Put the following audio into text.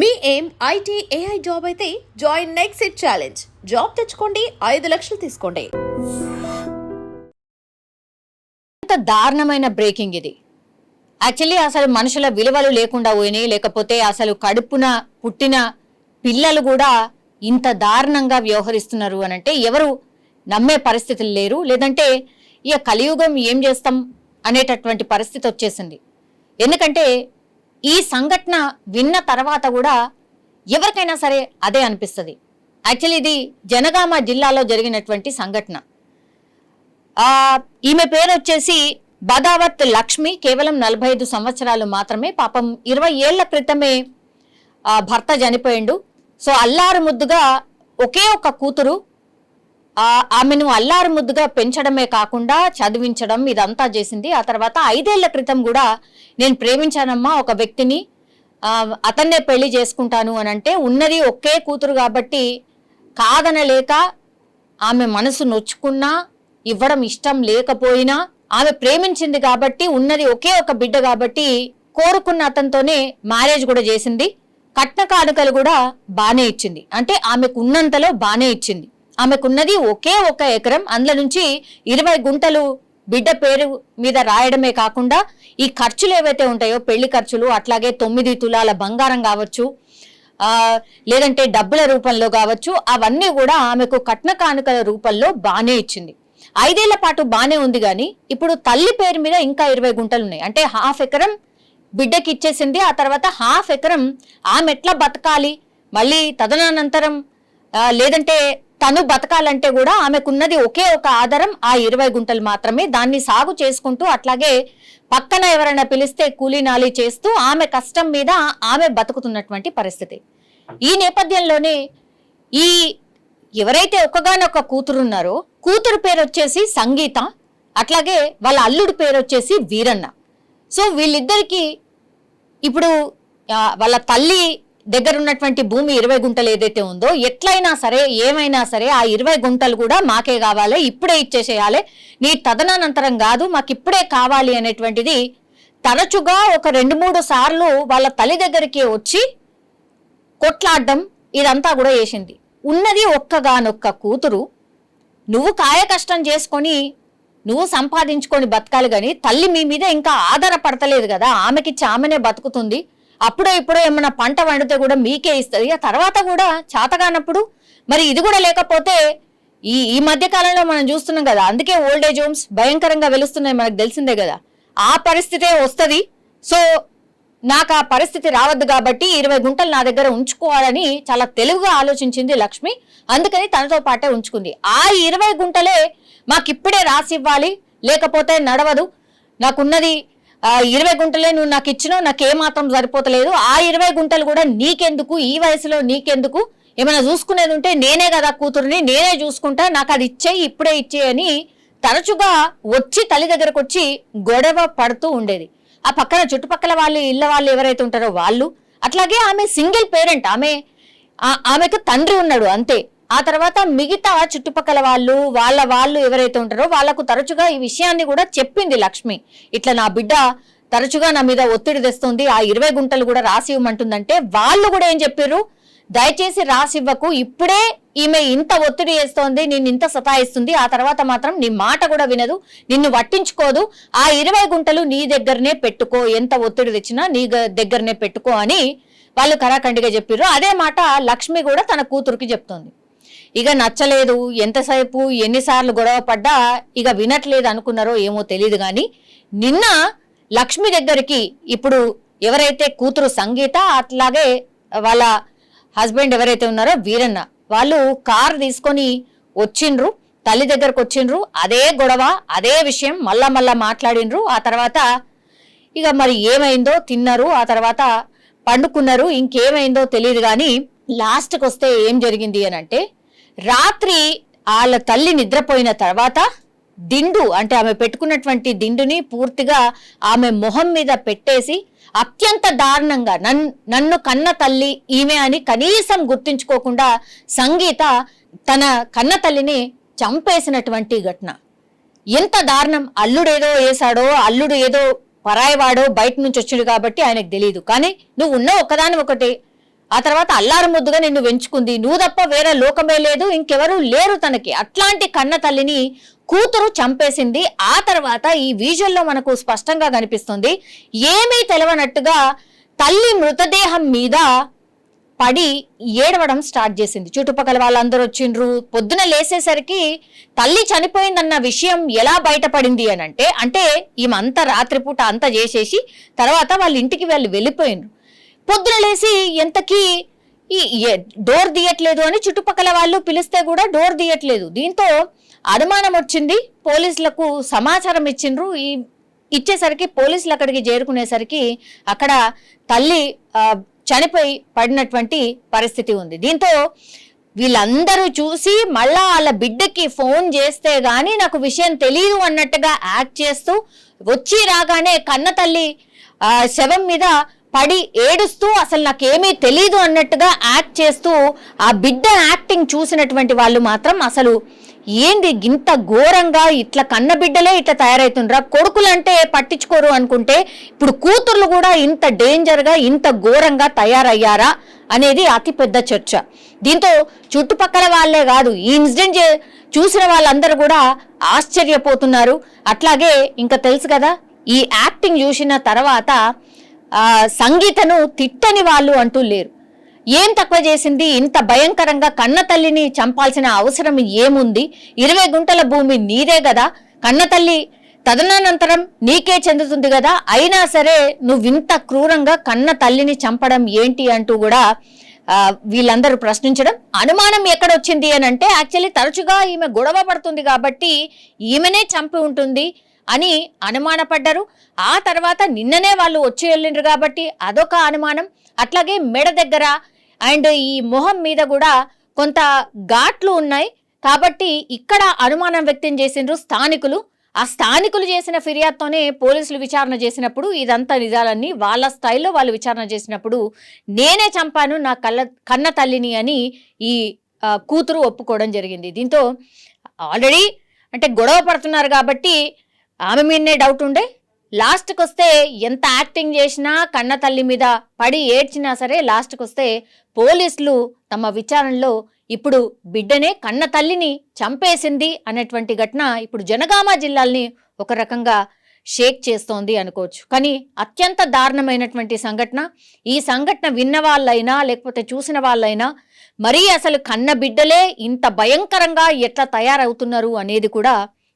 మీ ఏం IT AI job అయితే join next it challenge. Job తెచ్చుకోండి ఐదు లక్షలు తీసుకోండి. ఎంత దారుణమైన బ్రేకింగ్ ఇది. యాక్చువల్లీ అసలు మనుషుల విలువలు లేకుండా పోయినాయి లేకపోతే అసలు కడుపున పుట్టిన పిల్లలు కూడా ఇంత దారుణంగా వ్యవహరిస్తున్నారు అని అంటే ఎవరు నమ్మే పరిస్థితులు లేరు. లేదంటే ఇక కలియుగం ఏం చేస్తాం అనేటటువంటి పరిస్థితి వచ్చేసింది. ఎందుకంటే ఈ సంఘటన విన్న తర్వాత కూడా ఎవరికైనా సరే అదే అనిపిస్తుంది. యాక్చువల్లీ ఇది జనగామ జిల్లాలో జరిగినటువంటి సంఘటన. ఈమె పేరు వచ్చేసి బదావత్ లక్ష్మి. కేవలం నలభై ఐదు సంవత్సరాలు మాత్రమే. పాపం ఇరవై ఏళ్ళ క్రితమే భర్త చనిపోయిండు. సో అల్లారు ముద్దుగా ఒకే ఒక కూతురు ఆమెను అల్లారు ముద్దుగా పెంచడమే కాకుండా చదివించడం ఇదంతా చేసింది. ఆ తర్వాత ఐదేళ్ళ క్రితం కూడా నేను ప్రేమించానమ్మా ఒక వ్యక్తిని. అతన్నే పెళ్ళి చేసుకుంటాను అని అంటే ఉన్నది ఒకే కూతురు కాబట్టి కాదనలేక ఆమె మనసు నొచ్చుకున్నా ఇవ్వడం ఇష్టం లేకపోయినా ఆమె ప్రేమించింది కాబట్టి ఉన్నది ఒకే ఒక బిడ్డ కాబట్టి కోరుకున్న అతనితోనే మ్యారేజ్ కూడా చేసింది. కట్న కానుకలు కూడా బానే ఇచ్చింది. అంటే ఆమెకు ఉన్నంతలో బానే ఇచ్చింది. ఆమెకున్నది ఒకే ఒక ఎకరం. అందులో నుంచి ఇరవై గుంటలు బిడ్డ పేరు మీద రాయడమే కాకుండా ఈ ఖర్చులు ఏవైతే ఉంటాయో పెళ్ళి ఖర్చులు అట్లాగే తొమ్మిది తులాల బంగారం కావచ్చు ఆ, లేదంటే డబ్బుల రూపంలో కావచ్చు అవన్నీ కూడా ఆమెకు కట్న కానుకల రూపంలో బానే ఇచ్చింది. ఐదేళ్ళ పాటు బానే ఉంది కానీ ఇప్పుడు తల్లి పేరు మీద ఇంకా ఇరవై గుంటలు ఉన్నాయి. అంటే హాఫ్ ఎకరం బిడ్డకి ఇచ్చేసింది ఆ తర్వాత హాఫ్ ఎకరం ఆమె ఎట్లా బతకాలి? మళ్ళీ తదనంతరం లేదంటే తను బతకాలంటే కూడా ఆమెకున్నది ఒకే ఒక ఆధారం ఆ ఇరవై గుంటలు మాత్రమే. దాన్ని సాగు చేసుకుంటూ అట్లాగే పక్కన ఎవరైనా పిలిస్తే కూలీనాలి చేస్తూ ఆమె కష్టం మీద ఆమె బతుకుతున్నటువంటి పరిస్థితి. ఈ నేపథ్యంలోనే ఈ ఎవరైతే ఒక్కగానొక్క కూతురు ఉన్నారో కూతురు పేరు వచ్చేసి సంగీత అట్లాగే వాళ్ళ అల్లుడి పేరు వచ్చేసి వీరన్న. సో వీళ్ళిద్దరికీ ఇప్పుడు వాళ్ళ తల్లి దగ్గర ఉన్నటువంటి భూమి ఇరవై గుంటలు ఏదైతే ఉందో ఎట్లయినా సరే ఏమైనా సరే ఆ ఇరవై గుంటలు కూడా మాకే కావాలి ఇప్పుడే ఇచ్చేసేయాలి. నీ తదనానంతరం కాదు మాకు ఇప్పుడే కావాలి అనేటువంటిది తరచుగా ఒక రెండు మూడు సార్లు వాళ్ళ తల్లి దగ్గరికి వచ్చి కొట్లాడడం ఇదంతా కూడా చేసింది. ఉన్నది ఒక్కగానొక్క కూతురు. నువ్వు కాయ కష్టం చేసుకొని నువ్వు సంపాదించుకొని బతకాలి కానీ తల్లి మీ మీద ఇంకా ఆధారపడతలేదు కదా. ఆమెకిచ్చి ఆమెనే బతుకుతుంది. అప్పుడో ఇప్పుడో ఏమైనా పంట వండితే కూడా మీకే ఇస్తుంది. ఆ తర్వాత కూడా చాతగానప్పుడు మరి ఇది కూడా లేకపోతే ఈ ఈ మధ్య కాలంలో మనం చూస్తున్నాం కదా అందుకే ఓల్డ్ ఏజ్ హోమ్స్ భయంకరంగా వెలుస్తున్నాయి మనకు తెలిసిందే కదా. ఆ పరిస్థితే వస్తుంది. సో నాకు ఆ పరిస్థితి రావద్దు కాబట్టి ఇరవై గుంటలు నా దగ్గర ఉంచుకోవాలని చాలా తెలివిగా ఆలోచించింది లక్ష్మి. అందుకని తనతో పాటే ఉంచుకుంది. ఆ ఇరవై గుంటలే మాకు ఇప్పుడే రాసి ఇవ్వాలి లేకపోతే నడవదు. నాకున్నది ఇరవై గుంటలే నువ్వు నాకు ఇచ్చినావు నాకు ఏమాత్రం సరిపోతలేదు. ఆ ఇరవై గుంటలు కూడా నీకెందుకు? ఈ వయసులో నీకెందుకు? ఏమైనా చూసుకునేది ఉంటే నేనే కదా కూతురుని నేనే చూసుకుంటా నాకు అది ఇచ్చేయి ఇప్పుడే ఇచ్చే అని తరచుగా వచ్చి తల్లి దగ్గరకు వచ్చి గొడవ పడుతూ ఉండేది. ఆ పక్కన చుట్టుపక్కల వాళ్ళు ఇళ్ళ వాళ్ళు ఎవరైతే ఉంటారో వాళ్ళు అట్లాగే ఆమె సింగిల్ పేరెంట్ ఆమె ఆమెకు తండ్రి ఉన్నాడు అంతే. ఆ తర్వాత మిగతా చుట్టుపక్కల వాళ్ళు వాళ్ళ వాళ్ళు ఎవరైతే ఉంటారో వాళ్ళకు తరచుగా ఈ విషయాన్ని కూడా చెప్పింది లక్ష్మి. ఇట్లా నా బిడ్డ తరచుగా నా మీద ఒత్తిడి తెస్తుంది ఆ ఇరవై గుంటలు కూడా రాసి ఇవ్వమంటుందంటే వాళ్ళు కూడా ఏం చెప్పారు దయచేసి రాసి ఇవ్వకు ఇప్పుడే ఈమె ఇంత ఒత్తిడి చేస్తోంది నిన్ను ఇంత సతాయిస్తుంది ఆ తర్వాత మాత్రం నీ మాట కూడా వినదు నిన్ను పట్టించుకోదు ఆ ఇరవై గుంటలు నీ దగ్గరనే పెట్టుకో ఎంత ఒత్తిడి తెచ్చినా నీ దగ్గరనే పెట్టుకో అని వాళ్ళు కరాఖండిగా చెప్పారు అదే మాట లక్ష్మి కూడా తన కూతురుకి చెప్తోంది. ఇక నచ్చలేదు ఎంతసేపు ఎన్నిసార్లు గొడవ పడ్డా ఇక వినట్లేదు అనుకున్నారో ఏమో తెలియదు కానీ నిన్న లక్ష్మి దగ్గరికి ఇప్పుడు ఎవరైతే కూతురు సంగీత అట్లాగే వాళ్ళ హస్బెండ్ ఎవరైతే ఉన్నారో వీరన్న వాళ్ళు కార్ తీసుకొని వచ్చిండ్రు తల్లి దగ్గరకు వచ్చిండ్రు అదే గొడవ అదే విషయం మళ్ళా మళ్ళా మాట్లాడిండ్రు ఆ తర్వాత ఇక మరి ఏమైందో తిన్నారు ఆ తర్వాత పండుకున్నారు ఇంకేమైందో తెలియదు కానీ లాస్ట్కి వస్తే ఏం జరిగింది అని అంటే రాత్రి వాళ్ళ తల్లి నిద్రపోయిన తర్వాత దిండు అంటే ఆమె పెట్టుకున్నటువంటి దిండుని పూర్తిగా ఆమె మొహం మీద పెట్టేసి అత్యంత దారుణంగా నన్ను నన్ను కన్న తల్లి ఈమె అని కనీసం గుర్తించుకోకుండా సంగీత తన కన్న తల్లిని చంపేసినటువంటి ఘటన. ఎంత దారుణం. అల్లుడేదో వేసాడో అల్లుడు ఏదో పరాయివాడో బయట నుంచి వచ్చాడు కాబట్టి ఆయనకు తెలియదు కానీ నువ్వు ఉన్న ఒకదాని ఒకటి. ఆ తర్వాత అల్లారు ముద్దుగా నిన్ను వెంచుకుంది. నువ్వు తప్ప వేరే లోకమే లేదు ఇంకెవరూ లేరు తనకి. అట్లాంటి కన్న తల్లిని కూతురు చంపేసింది. ఆ తర్వాత ఈ విజువల్లో మనకు స్పష్టంగా కనిపిస్తుంది. ఏమీ తెలవనట్టుగా తల్లి మృతదేహం మీద పడి ఏడవడం స్టార్ట్ చేసింది. చుట్టుపక్కల వాళ్ళందరూ వచ్చిండ్రు. పొద్దున లేసేసరికి తల్లి చనిపోయిందన్న విషయం ఎలా బయటపడింది అని అంటే అంటే ఈమె అంత రాత్రిపూట అంతా చేసేసి తర్వాత వాళ్ళ ఇంటికి వాళ్ళు వెళ్ళిపోయిండ్రు. పొద్దున లేసి ఎంతకీ ఈ డోర్ తీయట్లేదు అని చుట్టుపక్కల వాళ్ళు పిలిస్తే కూడా డోర్ తీయట్లేదు. దీంతో అనుమానం వచ్చింది. పోలీసులకు సమాచారం ఇచ్చిండ్రు. ఈ ఇచ్చేసరికి పోలీసులు అక్కడికి చేరుకునేసరికి అక్కడ తల్లి చనిపోయి పడినటువంటి పరిస్థితి ఉంది. దీంతో వీళ్ళందరూ చూసి మళ్ళా వాళ్ళ బిడ్డకి ఫోన్ చేస్తే గానీ నాకు విషయం తెలియదు అన్నట్టుగా యాక్ట్ చేస్తూ వచ్చి రాగానే కన్న తల్లి శవం మీద పడి ఏడుస్తూ అసలు నాకేమీ తెలీదు అన్నట్టుగా యాక్ట్ చేస్తూ ఆ బిడ్డ యాక్టింగ్ చూసినటువంటి వాళ్ళు మాత్రం అసలు ఏంది ఇంత ఘోరంగా ఇట్లా కన్న బిడ్డలే ఇట్లా తయారవుతుండ్రా కొడుకులంటే పట్టించుకోరు అనుకుంటే ఇప్పుడు కూతుర్లు కూడా ఇంత డేంజర్గా ఇంత ఘోరంగా తయారయ్యారా అనేది అతిపెద్ద చర్చ. దీంతో చుట్టుపక్కల వాళ్ళే కాదు ఈ ఇన్సిడెంట్ చే- చూసిన వాళ్ళందరూ కూడా ఆశ్చర్యపోతున్నారు. అట్లాగే ఇంకా తెలుసు కదా ఈ యాక్టింగ్ చూసిన తర్వాత సంగీతను తిట్టని వాళ్ళు అంటూ లేరు. ఏం తక్కువ చేసింది? ఇంత భయంకరంగా కన్న తల్లిని చంపాల్సిన అవసరం ఏముంది? ఇరవై గుంటల భూమి నీదే కదా కన్న తల్లి తదనంతరం నీకే చెందుతుంది కదా అయినా సరే నువ్వింత క్రూరంగా కన్న తల్లిని చంపడం ఏంటి అంటూ కూడా వీళ్ళందరూ ప్రశ్నించడం అనుమానం ఎక్కడొచ్చింది అని అంటే యాక్చువల్లీ తరచుగా ఈమె గొడవ పడుతుంది కాబట్టి ఈమెనే చంపి ఉంటుంది. అని అనుమానపడ్డారు. ఆ తర్వాత నిన్ననే వాళ్ళు వచ్చి వెళ్ళిండ్రు కాబట్టి అదొక అనుమానం. అట్లాగే మెడ దగ్గర అండ్ ఈ మొహం మీద కూడా కొంత ఘాట్లు ఉన్నాయి. కాబట్టి ఇక్కడ అనుమానం వ్యక్తం చేసిండ్రు స్థానికులు. ఆ స్థానికులు చేసిన ఫిర్యాదుతోనే పోలీసులు విచారణ చేసినప్పుడు ఇదంతా నిజాలన్నీ వాళ్ళ స్థాయిలో వాళ్ళు విచారణ చేసినప్పుడు నేనే చంపాను నా కళ్ళ కన్న తల్లిని అని ఈ కూతురు ఒప్పుకోవడం జరిగింది. దీంతో ఆల్రెడీ అంటే గొడవ పడుతున్నారు కాబట్టి ఆమె మీదనే డౌట్ ఉండే. లాస్ట్కి వస్తే ఎంత యాక్టింగ్ చేసినా కన్న తల్లి మీద పడి ఏడ్చినా సరే లాస్ట్కి వస్తే పోలీసులు తమ విచారణలో ఇప్పుడు బిడ్డనే కన్న తల్లిని చంపేసింది అనేటువంటి ఘటన ఇప్పుడు జనగామ జిల్లాల్ని ఒక రకంగా షేక్ చేస్తోంది అనుకోవచ్చు. కానీ అత్యంత దారుణమైనటువంటి సంఘటన. ఈ సంఘటన విన్న వాళ్ళైనా లేకపోతే చూసిన వాళ్ళైనా మరీ అసలు కన్న బిడ్డలే ఇంత భయంకరంగా ఎట్లా తయారవుతున్నారు అనేది కూడా